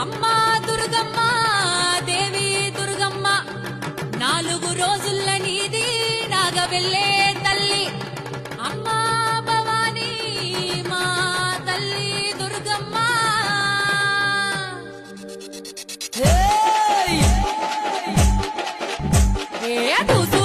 అమ్మా దుర్గమ్మ దేవి దుర్గమ్మ నాలుగు రోజుల్ల నీది నాగవెళ్ళే తల్లి. అమ్మా భవానీ మా తల్లి దుర్గమ్మ. ఏ దూసు